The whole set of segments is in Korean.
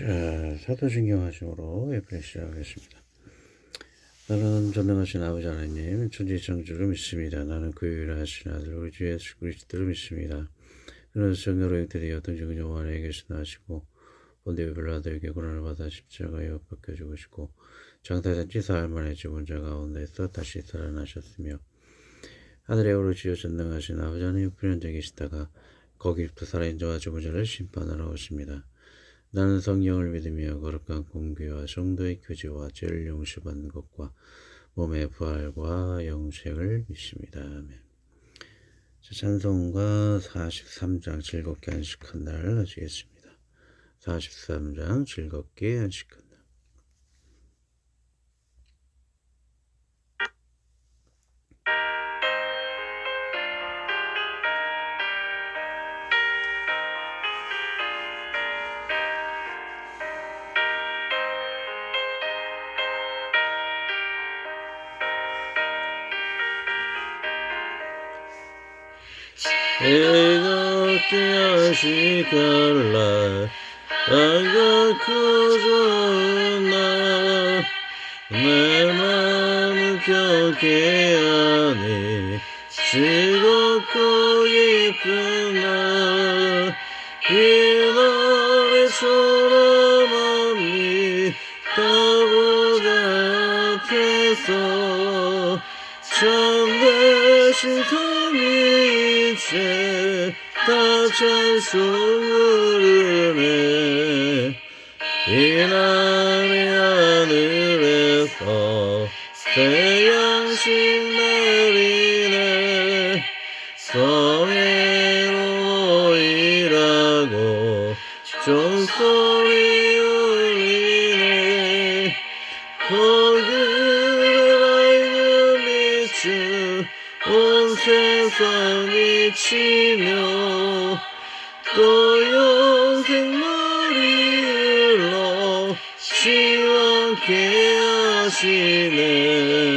자, 사도신경 하심으로 예편을 시작하겠습니다. 나는 전능하신 아버지 하나님, 천지 창조를 믿습니다. 나는 그 유일하신 아들, 우리 주 예수 그리스도를 믿습니다. 그는 성녀로 잉태되어 어떤 적은 영화 안에 계시나 하시고, 본대의 빌라도에게 고난을 받아 십자가에 못 박혀 죽으시고, 장사된 지 사흘 만에 죽은 자 가운데서 다시 살아나셨으며, 하늘에 오르시어 전능하신 아버지 하나님 불현재 계시다가, 거기부터 살아있는 자와 죽은 자를 심판하러 오십니다. 나는 성령을 믿으며 거룩한 공교와 성도의 교제와 죄를 용서받는 것과 몸의 부활과 영생을 믿습니다. 아멘. 자, 찬송가 43장 즐겁게 안식한 날 하시겠습니다. 43장 즐겁게 안식한 날 안갖고 좋은 날내 마음을 펴게 하니 즐겁고 기쁜 날이 날의 소람함이 다보다 앞에서 참되신 성인체 다찬 하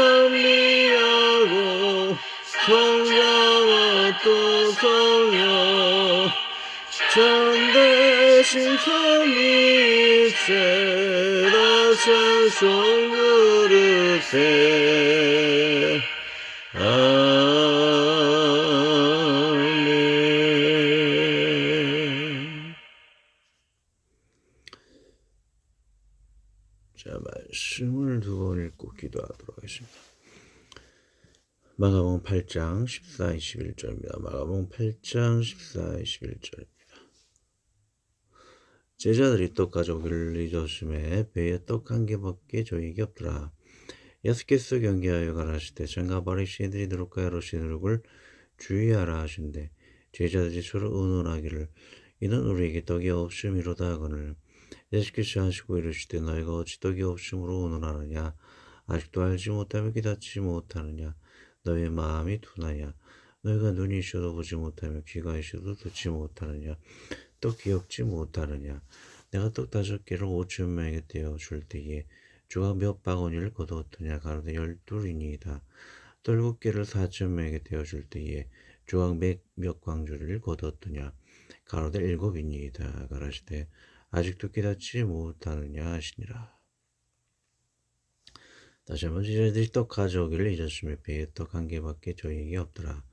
참미하고 성자와 또 성령 참되신 삼위체 다 찬송 부르세 마가복음 8장 14, 21절입니다. 마가복음 8장 14, 21절입니다. 제자들이 떡 가져오기를 잊었음에 배에 떡 한 개밖에 저에게 없더라. 예수께서 경계하여 가라시되 장가 바리새인들이 누룩과 헤롯이 누룩을 주의하라 하신대 제자들이 서로 의논하기를 이는 우리에게 떡이 없음이로다 하거늘 예수께서 하시고 이르시되 너희가 어찌 떡이 없음으로 의논하느냐 아직도 알지 못하며 깨닫지 못하느냐 너의 마음이 둔하냐? 너희가 눈이 있어도 보지 못하며 귀가 있어도 듣지 못하느냐? 또 기억지 못하느냐? 내가 떡 다섯 개를 오천 명에게 떼어 줄 때에 주가 몇 바구니를 거두었더냐? 가로되 열둘이니이다. 또 일곱 개를 사천 명에게 떼어 줄 때에 주가 몇, 몇 광주를 거두었더냐? 가로되 일곱이니이다. 가라시되 아직도 깨닫지 못하느냐 하시니라 다시 한번 제자들이 떡 가져오기를 잊었으며 배에 떡한 개밖에 저희에게 없더라.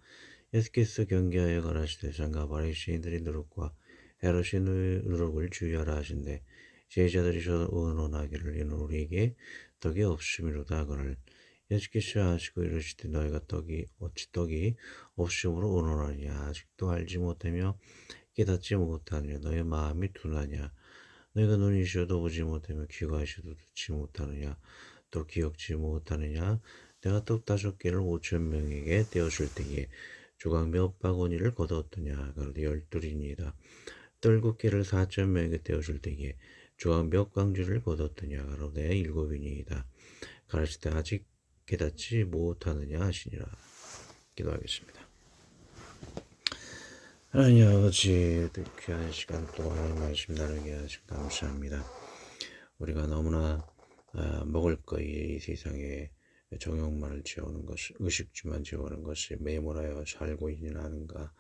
예수께서 경계하여 가라시되 장가 바리새인들이 누룩과 헤롯이 누룩을 주의하라 하신대. 제자들이 저 의논하기를 이는 우리에게 떡이 없음이로다 하거늘. 예수께서 하시고 이르시되 너희가 떡이 어찌 떡이 없음으로 의논하냐? 아직도 알지 못하며 깨닫지 못하느냐? 너희 마음이 둔하냐? 너희가 눈이 있어도 보지 못하며 귀가 있어도 듣지 못하느냐 또 기억지 못하느냐 가라시대가 떡 다섯 개를 오천 명에게 떼었을 때에 조각 몇 바구니를 거두었더냐 가로되 열둘이니이다. 떨곱 개를 사천 명에게 떼었을 때에 조각 몇 광주를 거두었더냐 가로되 일곱이니이다. 가라시대 아직 깨닫지 못하느냐 하시니라. 기도하겠습니다. 하나님 아버지 귀한 시간 또 하나님 말씀 나누게 하시 감사합니다. 우리가 너무나 아, 먹을 거에 이 세상에 정욕만을 지어오는 것을 의식주만 지어오는 것이 매몰하여 살고 있는 하는가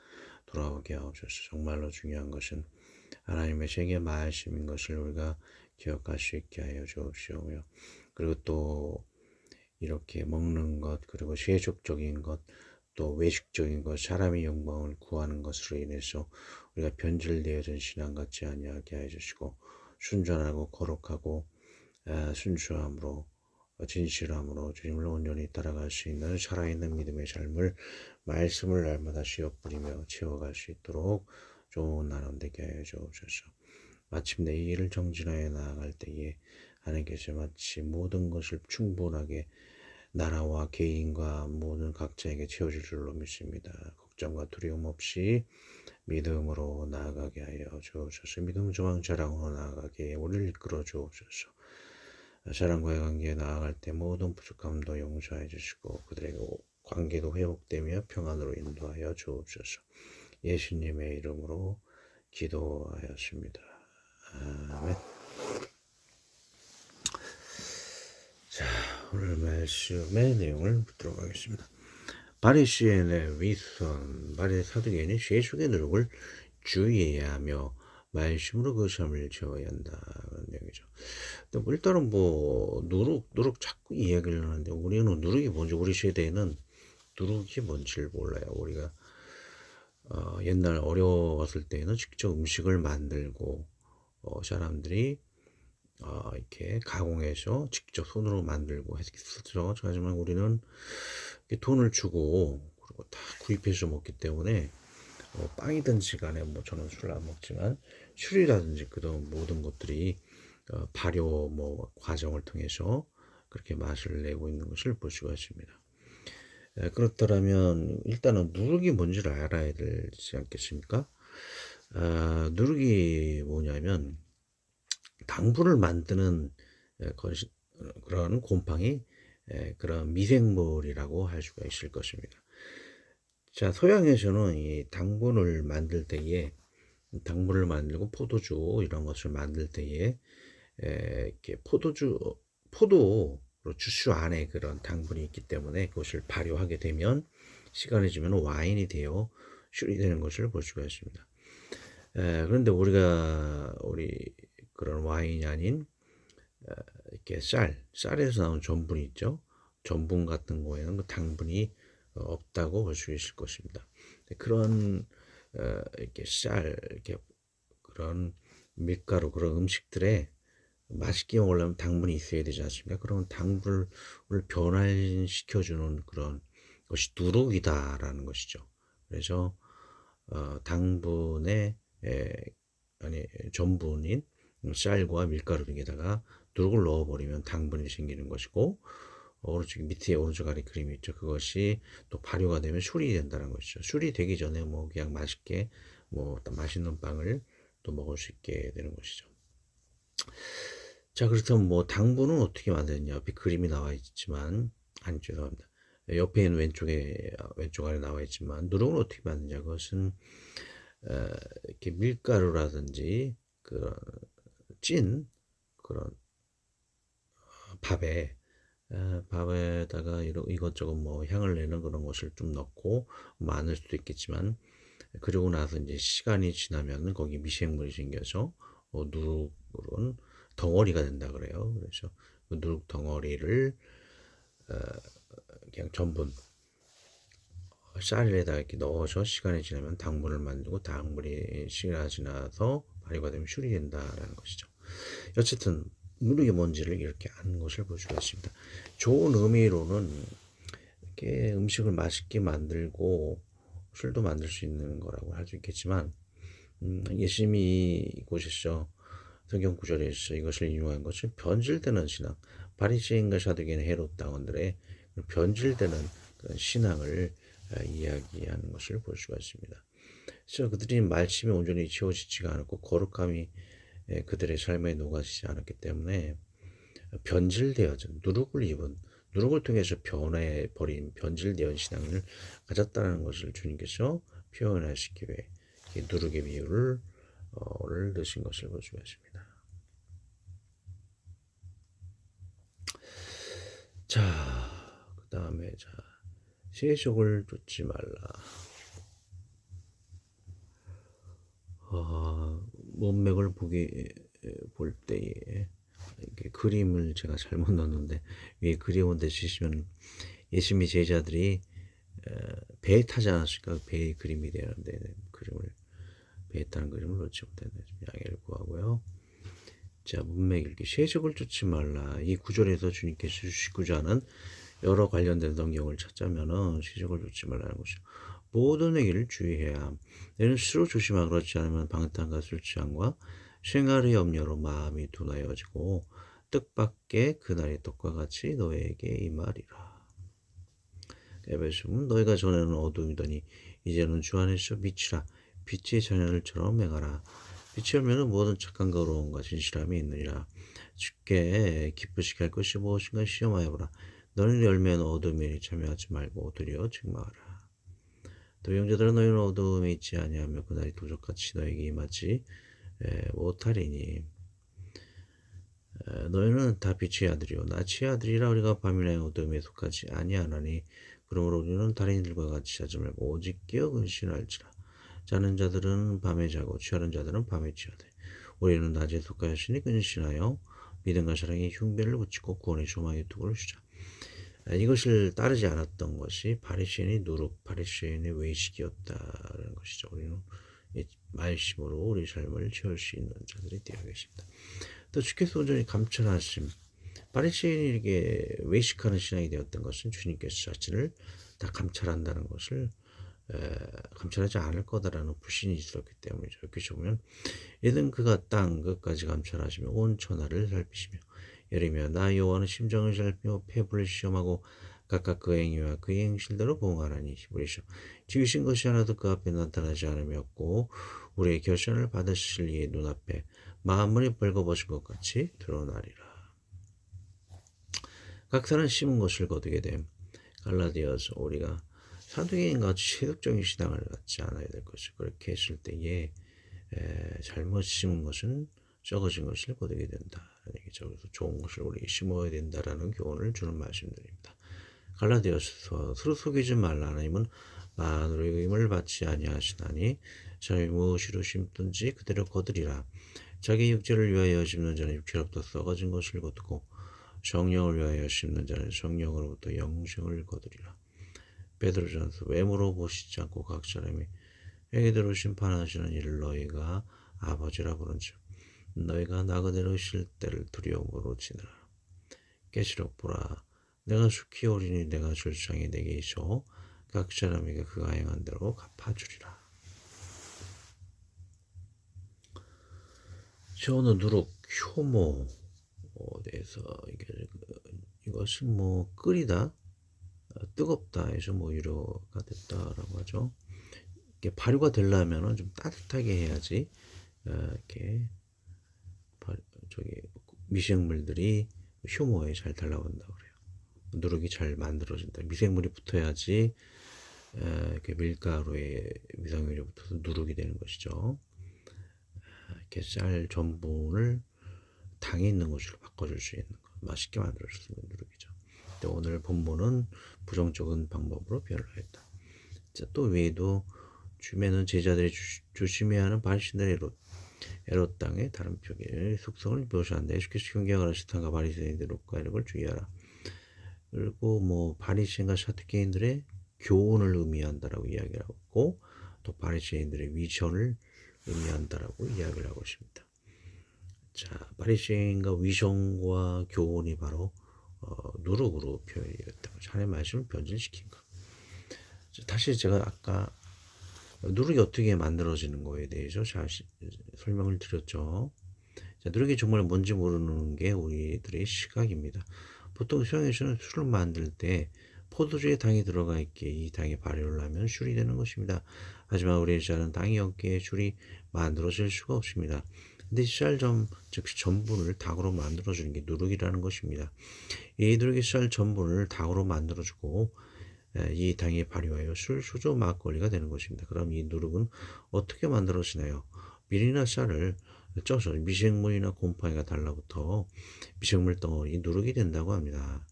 돌아오게 하옵소서. 정말로 중요한 것은 하나님의 세계 말씀인 것을 우리가 기억할 수 있게 하여 주옵시오며 그리고 또 이렇게 먹는 것 그리고 세속적인 것 또 외식적인 것 사람의 영광을 구하는 것으로 인해서 우리가 변질되어진 신앙 같지 아니하게 해 주시고 순전하고 거룩하고 아, 순수함으로 진실함으로 주님을 온전히 따라갈 수 있는 살아있는 믿음의 삶을 말씀을 날마다 쉬어 뿌리며 채워갈 수 있도록 좋은 나눔 되게 하여 주옵소서. 마침내 이 일을 정진하여 나아갈 때에 하나님께서 마치 모든 것을 충분하게 나라와 개인과 모든 각자에게 채워질 줄로 믿습니다. 걱정과 두려움 없이 믿음으로 나아가게 하여 주옵소서. 믿음 조망 자랑으로 나아가게 우리를 이끌어 주옵소서. 사람과의 관계에 나아갈 때 모든 부족함도 용서해 주시고 그들에게 관계도 회복되며 평안으로 인도하여 주옵소서. 예수님의 이름으로 기도하였습니다. 아멘. 자, 오늘 말씀의 내용을 묻도록 하겠습니다. 바리시인의 위선, 바리 사두개인이 세속의 노력을 주의해야 하며 말씀으로 그 삶을 지어야 한다 그런 얘기죠. 근데 일단은 뭐 누룩 누룩 자꾸 이야기를 하는데 우리는 누룩이 뭔지 우리 세대에는 누룩이 뭔지를 몰라요. 우리가 어, 옛날 어려웠을 때는 직접 음식을 만들고 어, 사람들이 어, 이렇게 가공해서 직접 손으로 만들고 했었죠. 하지만 우리는 돈을 주고 그리고 다 구입해서 먹기 때문에 어, 빵이든지 간에 뭐 저는 술을 안 먹지만 술이라든지 그런 모든 것들이 어, 발효 뭐 과정을 통해서 그렇게 맛을 내고 있는 것을 볼 수가 있습니다. 에, 그렇다면 일단은 누룩이 뭔지를 알아야 되지 않겠습니까? 아, 누룩이 뭐냐면 당분을 만드는 에, 것이, 그런 곰팡이 에, 그런 미생물이라고 할 수가 있을 것입니다. 자, 서양에서는 이 당분을 만들 때에 당분을 만들고 포도주 이런 것을 만들 때에 에, 이렇게 포도주 포도 주스 안에 그런 당분이 있기 때문에 그것을 발효하게 되면 시간이 지면 와인이 되어 슐이 되는 것을 볼 수가 있습니다. 에, 그런데 우리가 우리 그런 와인이 아닌 에, 이렇게 쌀 쌀에서 나온 전분이 있죠. 전분 같은 거에는 그 당분이 없다고 볼 수 있을 것입니다. 그런 어, 이렇게 쌀 이렇게 그런 밀가루 그런 음식들에 맛있게 먹으려면 당분이 있어야 되지 않습니까? 그러면 당분을 변화시켜주는 그런 것이 누룩이다라는 것이죠. 그래서 어, 당분의 에, 아니 전분인 쌀과 밀가루 등에다가 누룩을 넣어버리면 당분이 생기는 것이고 오른쪽 밑에 오른쪽 아래 그림이 있죠. 그것이 또 발효가 되면 술이 된다는 것이죠. 술이 되기 전에 뭐 그냥 맛있게 뭐 맛있는 빵을 또 먹을 수 있게 되는 것이죠. 자 그렇다면 뭐 당분은 어떻게 만드느냐 옆에 그림이 나와 있지만 아니 죄송합니다. 옆에 있는 왼쪽에 왼쪽 아래 나와 있지만 누룩을 어떻게 만드냐 그것은 어, 이렇게 밀가루라든지 그런 찐 그런 어, 밥에 에, 밥에다가 이것저것 뭐 향을 내는 그런 것을 좀 넣고 많을 수도 있겠지만 그리고 나서 이제 시간이 지나면 거기 미생물이 생겨서 어, 누룩은 덩어리가 된다 그래요. 그래서 그 누룩 덩어리를 어, 그냥 전분 쌀에다 이렇게 넣어서 시간이 지나면 당분을 만들고 당분이 시간이 지나서 발효가 되면 슐이 된다라는 것이죠. 어쨌든 누룩이 뭔지를 이렇게 아는 것을 볼 수가 있습니다. 좋은 의미로는 이렇게 음식을 맛있게 만들고 술도 만들 수 있는 거라고 할 수 있겠지만 음, 예수님이 이곳에서 성경 구절에서 이것을 인용한 것은 변질되는 신앙 바리새인과 사두개인 헤롯 당원들의 변질되는 그런 신앙을 아, 이야기하는 것을 볼 수가 있습니다. 그래서 그들이 말씀이 온전히 지워지지가 않았고 거룩함이 예, 그들의 삶에 녹아지지 않았기 때문에 변질되어져 누룩을 입은 누룩을 통해서 변해 버린 변질되어 신앙을 가졌다는 것을 주님께서 표현하시기 위해 이 누룩의 비유를 어, 를 드신 것을 볼 수가 있습니다. 자, 그 다음에 자 세속을 쫓지 말라. 어, 문맥을 보기 볼 때에 이렇게 그림을 제가 잘못 넣었는데 위에 그림을 대시면 예수님의 제자들이 어, 배에 타지 않았을까 배의 그림이 되는데 그림을 배에 타는 그림을 놓지 못했네 좀 양해를 구하고요. 자 문맥 읽기 세속을 쫓지 말라 이 구절에서 주님께서 주시고자 하는 여러 관련된 성경을 찾자면은 세속을 쫓지 말라는 것이죠. 모든 얘기를 주의해야 내는 스스로 조심하고 그렇지 않으면 방탕과 술 취함과 생활의 염려로 마음이 둔하여지고 뜻밖의 그날의 떡과 같이 너에게 임하리라. 에베소는 너희가 전에는 어둠이더니 이제는 주 안에서 빛이라 빛의 자녀들처럼 행하라. 빛이 열면은 모든 착한 거로움과 진실함이 있느니라. 주께 기쁘시게 할 것이 무엇인가 시험하여 보라. 너는 열면 어둠에 참여하지 말고 도리어 책망하라. 또 형제들은 너희는 어두움에 있지 아니하며 그날이 도적같이 너에게 임하지 못하리니. 너희는 다 빛의 아들이요 나치의 아들이라 우리가 밤이나 어둠에 속하지 아니하나니 그러므로 우리는 다른 이들과 같이 자지 말고 오직 깨어 근신할지라. 자는 자들은 밤에 자고 취하는 자들은 밤에 취하되 우리는 낮에 속하였으니 근신하여 믿음과 사랑의 흉배를 붙이고 구원의 소망의 뚝을 주자 이것을 따르지 않았던 것이 바리새인의 누룩, 바리새인의 외식이었다는 것이죠. 우리는 말씀으로 우리 삶을 채울 수 있는 자들이 되어 계십니다. 또 주께서 온전히 감찰하심, 바리새인이 이렇게 외식하는 신앙이 되었던 것은 주님께서 자신을 다 감찰한다는 것을 에, 감찰하지 않을 거다라는 불신이 있었기 때문이죠. 이렇게 보면 이든 그가 땅 끝까지 감찰하시며 온 천하를 살피시며 예리며 나 여호와는 심정을 살피며 폐부를 시험하고 각각 그 행위와 그의 행실대로 보응하라니 히브리서 지으신 것이 하나도 그 앞에 나타나지 않으었고 우리의 결산을 받으실 이의 눈앞에 마음을 벌거벗은 것 같이 드러나리라. 각사는 심은 것을 거두게 됨. 갈라디아서 우리가 사도행과 같이 세속적인 신앙을 갖지 않아야 될 것을 그렇게 했을 때에 에, 잘못 심은 것은 썩어진 것을 거두게 된다. 그래서 좋은 것을 우리 심어야 된다라는 교훈을 주는 말씀드립니다. 갈라디아서 서로 속이지 말라 하나님은 만으로 임을 받지 아니하시나니 자기 무엇으로 심든지 그대로 거두리라. 자기 육체를 위하여 심는 자는 육체로부터 썩어진 것을 거두고 성령을 위하여 심는 자는 성령으로부터 영생을 거두리라. 베드로전서 외모로 보시지 않고 각 사람이 행위대로 심판하시는 일을 너희가 아버지라 부른즉 너희가 나그네로 쉴 때를 두려움으로 지내라. 계시록 보라. 내가 숙히 오리니 내가 줄 상이 내게 있어 각 사람에게 그가 행한 대로 갚아주리라. 저는 누룩 효모 대해서 이게 이것은 뭐 끓이다 뜨겁다 해서 뭐 유료가 됐다라고 하죠. 이게 발효가 되려면은 좀 따뜻하게 해야지 어, 이렇게 저기 미생물들이 효모에 잘 달라온다 그래요. 누룩이 잘 만들어진다. 미생물이 붙어야지 이렇게 밀가루에 미생물이 붙어서 누룩이 되는 것이죠. 이렇게 쌀 전분을 당이 있는 것으로 바꿔줄 수 있는 것, 맛있게 만들어줄 수 있는 누룩이죠. 오늘 본문은 부정적인 방법으로 변화했다. 자, 또 외에도 주면은 제자들이 조심해야 하는 반신들의 롯, 에롯 땅의 다른 표기의 속성을 묘사한다. 예수께서 경계하라 시탄과 바리새인들 롯과 이런 걸 주의하라. 그리고 뭐 바리새인과 사두개인들의 교훈을 의미한다라고 이야기를 하고 또 바리새인들의 위선을 의미한다라고 이야기를 하고 있습니다. 자, 바리새인과 위선과 교훈이 바로 어, 누룩으로 표현이 되었다고 하나님의 말씀을 변질시킨 것. 다시 제가 아까 누룩이 어떻게 만들어지는 거에 대해서 잘 설명을 드렸죠. 자, 누룩이 정말 뭔지 모르는 게 우리들의 시각입니다. 보통 서양에서는 술을 만들 때 포도주에 당이 들어가 있기에 이 당이 발효를 하면 술이 되는 것입니다. 하지만 우리 쌀은 당이 없기에 술이 만들어질 수가 없습니다. 근데 쌀점, 즉 전분을 닭으로 만들어주는 게 누룩이라는 것입니다. 이 누룩이 쌀 전분을 닭으로 만들어주고 에, 이 당이 발효하여 술, 수조, 막걸리가 되는 것입니다. 그럼 이 누룩은 어떻게 만들어지나요? 밀이나 쌀을 쪄서 미생물이나 곰팡이가 달라붙어 미생물 덩어리 누룩이 된다고 합니다.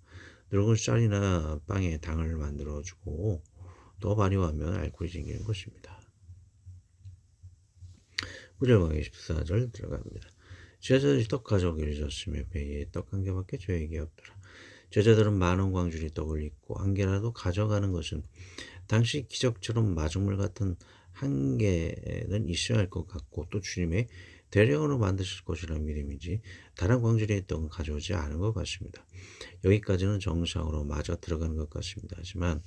누룩은 쌀이나 빵에 당을 만들어주고 또 발효하면 알코올이 생기는 것입니다. 무절방의 14절 들어갑니다. 제자들이 떡 가져오기를 줬으며 배에 떡 한 개밖에 저에게 없더라. 제자들은 많은 광주리 떡을 잊고 한 개라도 가져가는 것은 당시 기적처럼 마중물 같은 한 개는 있어야 할 것 같고 또 주님의 대량으로 만드실 것이라는 믿음이지 다른 광주리의 떡은 가져오지 않은 것 같습니다. 여기까지는 정상으로 맞아 들어가는 것 같습니다. 하지만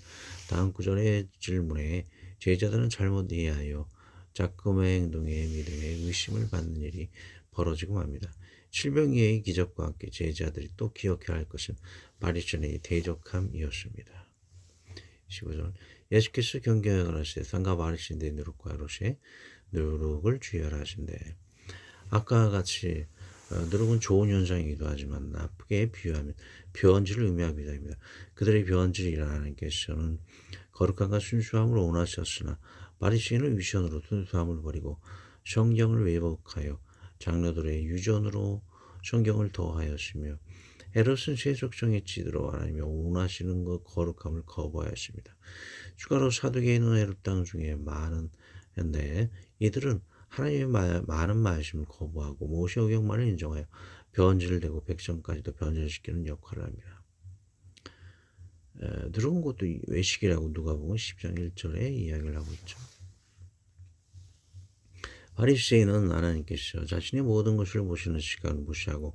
다음 구절의 질문에 제자들은 잘못 이해하여 작금의 행동에 믿음에 의심을 받는 일이 벌어지고 맙니다. 칠병이의 기적과 함께 제자들이 또 기억해야 할 것은 바리새인의 대적함이었습니다. 15절 예수께서 경계하여 하시되 상가 바리새인의 누룩과 로시에 누룩을 주의하라 하신대 아까 같이 어, 누룩은 좋은 현상이기도 하지만 나쁘게 비유하면 변질을 의미합니다. 그들의 변질이라는 것은 거룩함과 순수함을 원하셨으나 바리새인은 위선으로 순수함을 버리고 성경을 왜곡하여 장로들의 유전으로 성경을 더하였으며 헤롯은 세속성에 찌들어 하나님이 원하시는 것 거룩함을 거부하였습니다. 추가로 사두개인은 헤롯 땅 중에 많은 현대 이들은 하나님의 말, 많은 말씀을 거부하고 모세 오경만을 인정하여 변질되고 백성까지도 변질시키는 역할을 합니다. 에, 들어온 것도 외식이라고 누가 보면 10장 1절에 이야기를 하고 있죠. 바리새인은 하나님께서 자신의 모든 것을 보시는 시간을 무시하고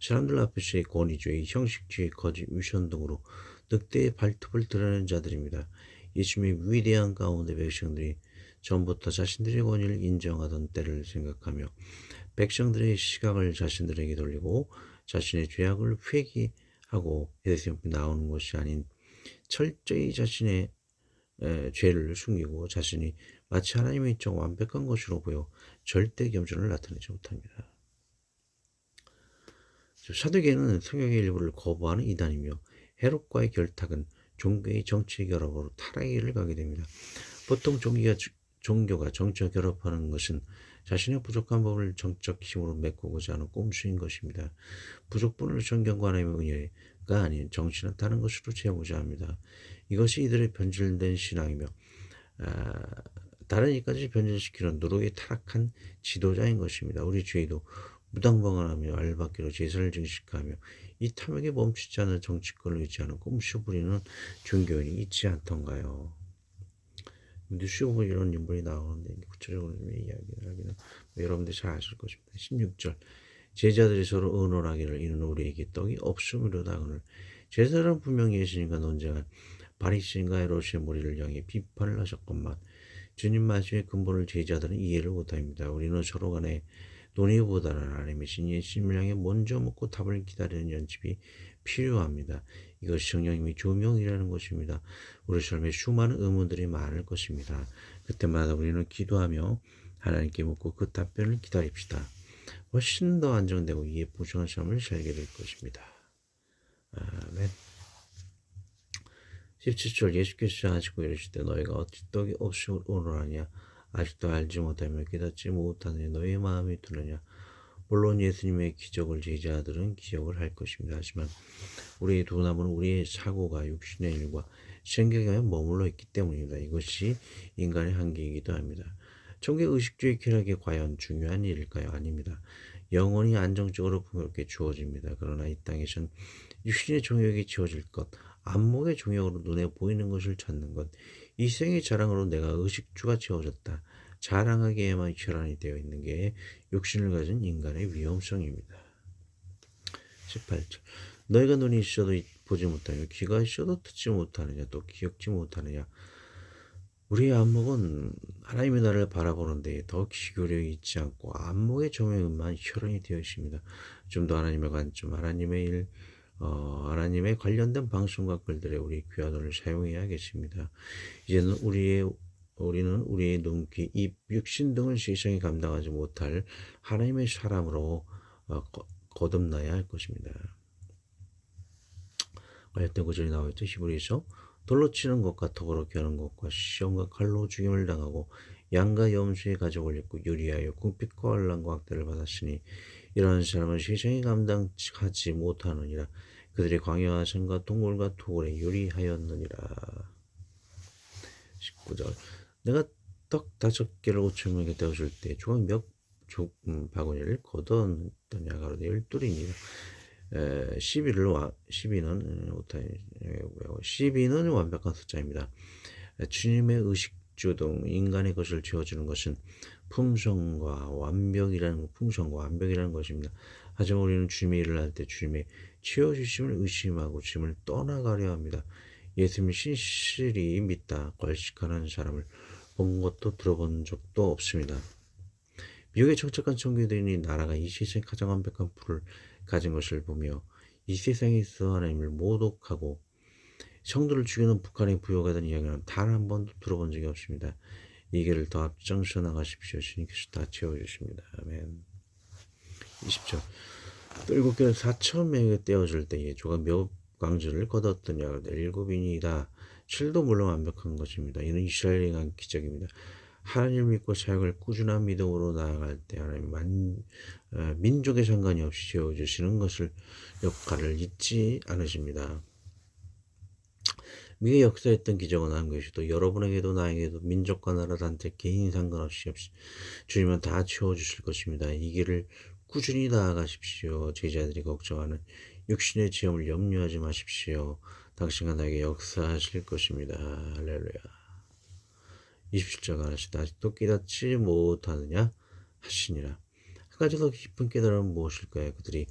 사람들 앞에서의 권위주의, 형식주의, 거짓, 위선 등으로 늑대의 발톱을 드러낸 자들입니다. 예수님의 위대한 가운데 백성들이 전부터 자신들의 권위를 인정하던 때를 생각하며 백성들의 시각을 자신들에게 돌리고 자신의 죄악을 회개하고 예수님 앞에 나오는 것이 아닌 철저히 자신의 에, 죄를 숨기고 자신이 마치 하나님의 입장 완벽한 것으로 보여 절대 겸손을 나타내지 못합니다. 사두개는 성경의 일부를 거부하는 이단이며 헤롯과의 결탁은 종교의 정치 결합으로 타락의 길을 가게 됩니다. 보통 종교가, 종교가 정치와 결합하는 것은 자신의 부족한 법을 정적 힘으로 메꾸고자 하는 꼼수인 것입니다. 부족분을 성경과 하나님의 은혜가 아닌 다른 것으로 채우고자 합니다. 이것이 이들의 변질된 신앙이며 아, 다른 이까지 변질시키는 노력에 타락한 지도자인 것입니다. 우리 주에도 무당방언하며 알받기로 제사를 증식하며 이 탐욕에 멈추지 않은 정치권을 의지하는 꼼수 부리는 종교인이 있지 않던가요? 뉴스 보면 이런 인물이 나오는데 구체적으로 좀 이야기를 하기는 뭐 여러분들이 잘 아실 것입니다. 16절 제자들이 서로 의논하기를 이는 우리에게 떡이 없음이로다 오늘 제사는 분명히 예수님과 논쟁한 바리새인과 헤롯의 무리를 향해 비판을 하셨건만 주님 말씀의 근본을 제자들은 이해를 못합니다. 우리는 서로 간에 논의보다는 하나님의 신의 심을 향해 먼저 묻고 답을 기다리는 연습이 필요합니다. 이것이 성령님의 조명이라는 것입니다. 우리 삶에 수많은 의문들이 많을 것입니다. 그때마다 우리는 기도하며 하나님께 묻고 그 답변을 기다립시다. 훨씬 더 안정되고 이해 보충한 삶을 살게 될 것입니다. 아멘. 17절 예수께서 하시고 이르시되 너희가 어찌 떡이 없이 오노라냐 아직도 알지 못하며 깨닫지 못하는 너희 마음이 두느냐 물론 예수님의 기적을 제자들은 기억을 할 것입니다. 하지만 우리의 두 남은 우리의 사고가 육신의 일과 생각에 머물러 있기 때문입니다. 이것이 인간의 한계이기도 합니다. 천국의 의식주의 쾌락이 과연 중요한 일일까요? 아닙니다. 영원히 안정적으로 풍요롭게 주어집니다. 그러나 이 땅에선 육신의 정욕이 지어질 것, 안목의 종역으로 눈에 보이는 것을 찾는 것, 이 생의 자랑으로 내가 의식주가 지어졌다. 자랑하기에만 혈안이 되어 있는 게 육신을 가진 인간의 위험성입니다. 18절 너희가 눈이 있어도 보지 못하며 귀가 있어도 듣지 못하느냐 또 기억지 못하느냐 우리의 안목은 하나님의 나를 바라보는데 더 기교력이 있지 않고 안목의 조명만 혈안이 되어 있습니다. 좀 더 하나님의 관점, 하나님의 일, 어, 하나님의 관련된 방송과 글들에 우리 귀한 돈을 사용해야겠습니다. 이제는 우리의 우리는 우리의 눈, 귀, 입, 육신 등을 세상에 감당하지 못할 하나님의 사람으로 어, 거, 거듭나야 할 것입니다. 관련된 구절이 나와 있죠. 히브리서 돌로 치는 것과 턱으로 겨는 것과 시험과 칼로 죽임을 당하고 양과 염소의 가족을 입고 유리하여 궁핍과 환란과 학대를 받았으니 이러한 사람은 세상에 감당하지 못하느니라. 그들의 광야와 산과 동물과 토굴에 유리하였느니라. 19절. 내가 떡 다섯 개를 오천 명에게 떼어줄 때 조각 몇 조, 음, 바구니를 거뒀더냐 가로되 열둘이니라 12를 와, 12는 오타이 12는 완벽한 숫자입니다. 주님의 의식주 등 인간의 것을 채워주는 것은 품성과 완벽이라는 품성과 완벽이라는 것입니다. 하지만 우리는 주님의 일을 할 때 주님의 채워주심을 의심하고 주님을 떠나가려 합니다. 예수님을 신실히 믿다 괄식하는 사람을 본 것도 들어본 적도 없습니다. 미국의 정착한 청교도인이 나라가 이 세상에 가장 완벽한 풀을 가진 것을 보며 이 세상에서 하나님을 모독하고 성도를 죽이는 북한의 부여가 된 이야기는 단 한 번도 들어본 적이 없습니다. 이 길을 더 앞장서 나가십시오. 주님께서 다 채워주십니다. 아멘. 20절. 또 일곱 개를 4천 명에게 떼어줄 때에 조가 몇 광주를 거뒀더냐. 일곱인이다. 7도 물론 완벽한 것입니다. 이는 이스라엘에 한 기적입니다. 하나님을 믿고 사역을 꾸준한 믿음으로 나아갈 때 하나님 만, 어, 민족에 상관이 없이 지어 주시는 것을 역할을 잊지 않으십니다. 미의 역사했던 기적은 한 것이도 여러분에게도 나에게도 민족과 나라 단체 개인 상관없이 없이 주님은 다 채워 주실 것입니다. 이 길을 꾸준히 나아가십시오. 제자들이 걱정하는 육신의 지험을 염려하지 마십시오. 당신과 나에게 역사하실 것입니다. 할렐루야. 27절 하시다 아직도 깨닫지 못하느냐 하시니라. 한 가지 더 깊은 깨달음은 무엇일까요? 그들이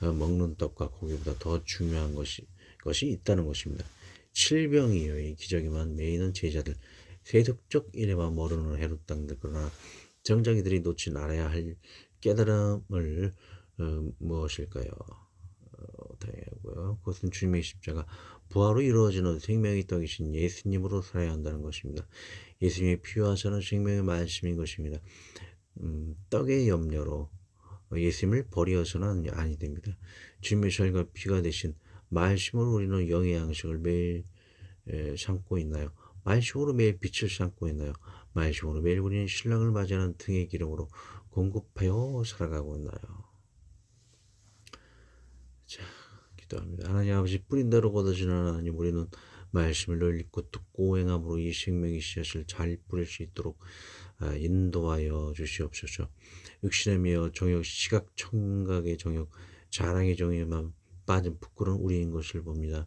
어, 먹는 떡과 고기보다 더 중요한 것이, 것이 있다는 것입니다. 칠병이요. 이 기적에만 메이는 제자들, 세속적 일에만 모르는 헤롯 당들, 그러나 정작 이들이 놓지 않아야 할 깨달음을 어, 무엇일까요? 어, 당연하고요. 그것은 주님의 십자가 부활로 이루어지는 생명의 떡이신 예수님으로 살아야 한다는 것입니다. 예수님의 피와 저는 생명의 말씀인 것입니다. 음, 떡의 염려로 예수님을 버려서는 아니 됩니다. 주님의 살과 피가 되신 말씀으로 우리는 영의 양식을 매일 에, 삼고 있나요? 말씀으로 매일 빛을 삼고 있나요? 말씀으로 매일 우리는 신랑을 맞이하는 등의 기름으로 공급하여 살아가고 있나요? 자, 기도합니다. 하나님 아버지 뿌린 대로 걷어지는 하나님 우리는 말씀을 늘 읽고 듣고 행함으로 이 생명의 씨앗을 잘 뿌릴 수 있도록 아, 인도하여 주시옵소서. 육신의 미어 정욕 시각 청각의 정욕 자랑의 정욕에만 빠진 부끄러운 우리인 것을 봅니다.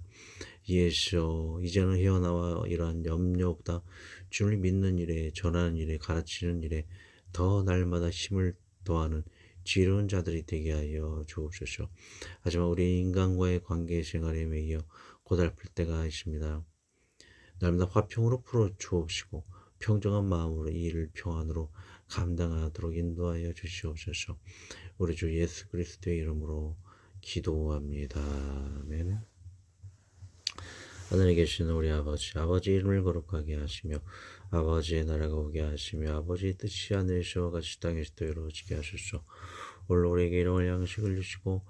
예수 이제는 헤어나와 이러한 염려보다 주를 믿는 일에 전하는 일에 가르치는 일에 더 날마다 힘을 더하는 지혜로운 자들이 되게 하여 주옵소서. 하지만 우리 인간과의 관계 생활에 매여 고달플 때가 있습니다. 날마다 화평으로 풀어 주옵시고 평정한 마음으로 이 일을 평안으로 감당하도록 인도하여 주시옵소서. 우리 주 예수 그리스도의 이름으로 기도합니다. 아멘. 하늘에 계신 우리 아버지, 아버지 이름을 거룩하게 하시며 아버지의 나라가 오게 하시며 아버지의 뜻이 하늘에서와 같이 땅에서도 이루어지게 하소서. 오늘 우리에게 일용할 양식을 주시고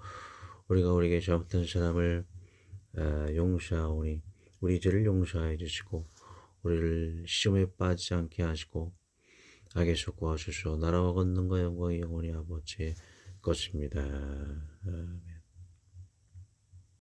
우리가 우리에게 잘못한 사람을 용서하오니 우리 죄를 용서하여 주시고 우리를 시험에 빠지지 않게 하시고 악에서 구하소서 나라와 권능과 영광이 영원히 아버지의 것입니다. 아멘.